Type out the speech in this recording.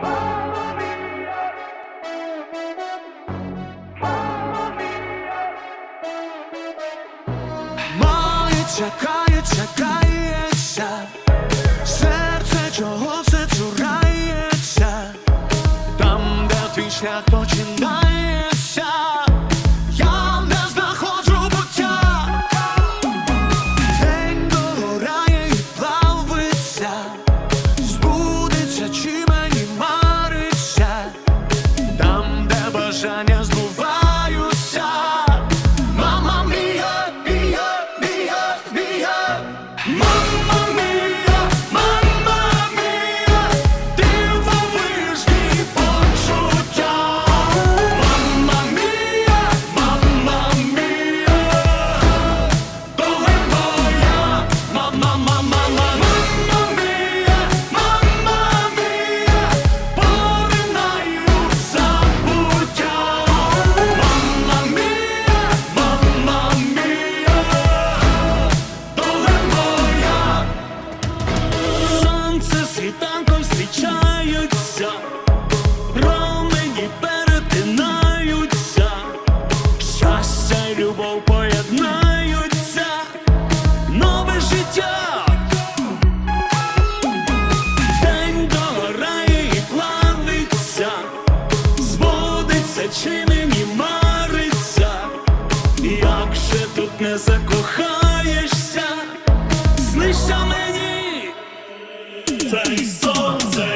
Моє чекає, чекається, серце чого все цурається, там, де твій шлях починає. світанком зустрічаються, промені перетинаються, щастя любов поєднаються, нове життя. День догорає і плавиться, зводиться чи мені мариться, як же тут не закохаєшся, знища мені. Czytaj sądzę